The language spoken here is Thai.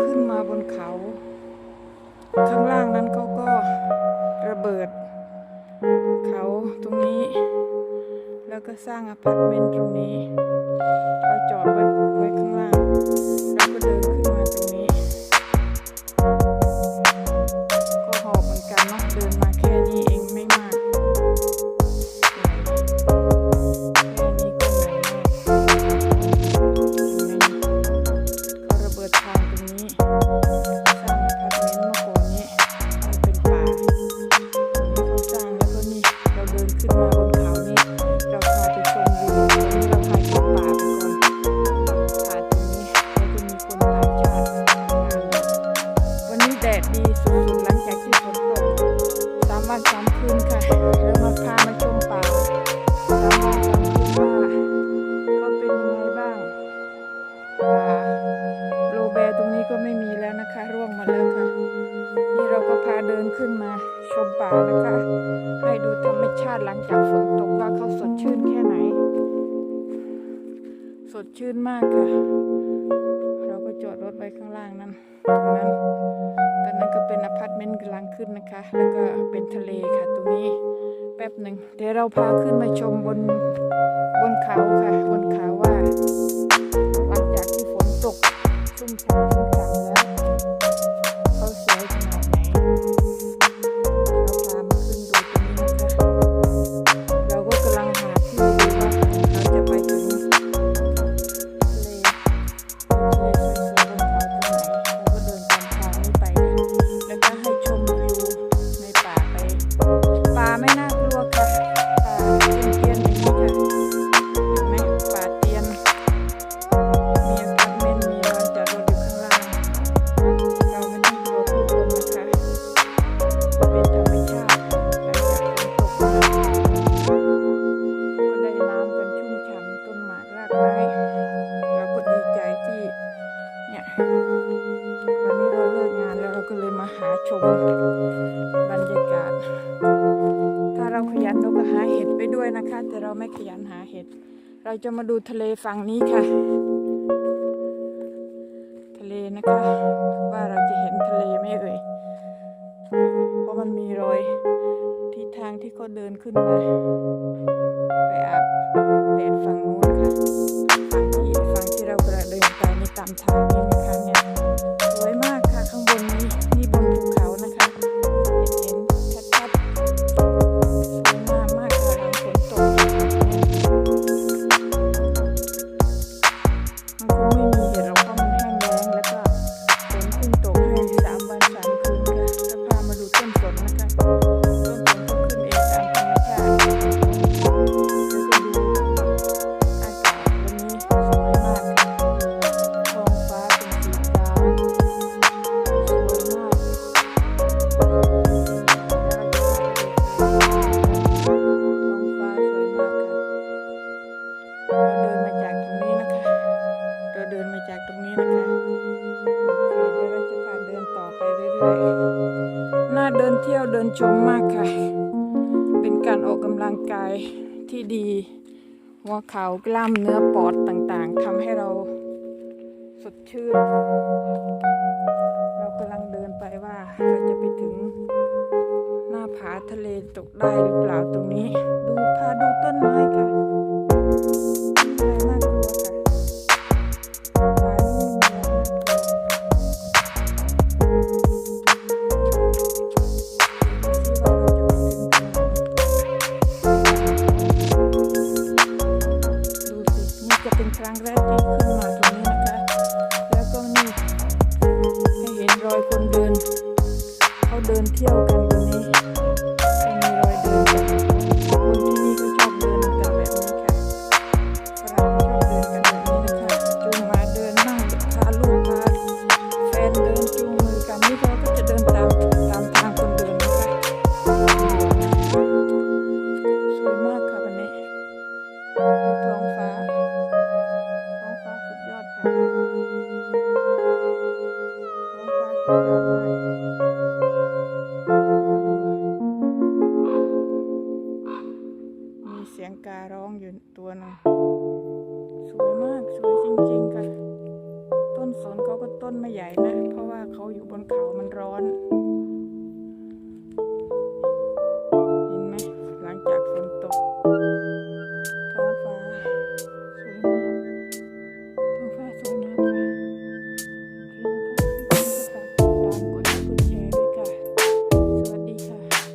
ขึ้นมาบนเขา ข้างล่างนั้นเขาก็ระเบิด เขาตรงนี้ แล้วก็สร้างอพาร์ตเมนต์ตรงนี้ เราจอดไว้ไว้ข้างล่าง วันสามคืนค่ะแล้วมาพามาชมป่าสามวันสามคืนว่าเขาเป็นยังไงบ้างป่าโลแบร์ตรงนี้ก็ไม่มีแล้วนะคะ ร่วงมาแล้วค่ะ นี่เราก็พาเดินขึ้นมาชมป่านะคะ ให้ดูธรรมชาติหลังจากฝนตกว่าเขาสดชื่นแค่ไหน สดชื่นมากค่ะ เราก็จอดรถไว้ข้างล่างนั้นตรงนั้น ตอนนั้นก็เป็นอพาร์ตเมนต์กำลังขึ้นนะคะ แล้วก็เป็นทะเลค่ะตรงนี้แป๊บหนึ่งเดี๋ยวเราพาขึ้นมาชมบนบนเขาค่ะ บนเขาว่า หลังจากที่ฝนตกชุ่มฉ่ำชุ่มฉ่ำ มบรรยากาศ ถ้าเราขยันเราก็หาเห็ดไปด้วยนะคะ แต่เราไม่ขยันหาเห็ด เราจะมาดูทะเลฝั่งนี้ค่ะ ทะเลนะคะ ว่าเราจะเห็นทะเลไหมเอ่ยเพราะมันมีรอยที่ทางที่เขาเดินขึ้นมาไปอาบ เที่ยวเดินชมมากค่ะ เป็นการออกกำลังกายที่ดี หัวเข่ากล้ามเนื้อปอดต่างๆทำให้เราสดชื่น เรากำลังเดินไปว่าเราจะไปถึงหน้าผาทะเลตกได้หรือเปล่าตรงนี้ ดูพาดูต้นไม้ค่ะ นี่จ หนึงสวยมากสวยจริงๆค่ะ ต้นสนเขาก็ต้นไม่ใหญ่นะ เพราะว่าเขาอยู่บนเขามันร้อน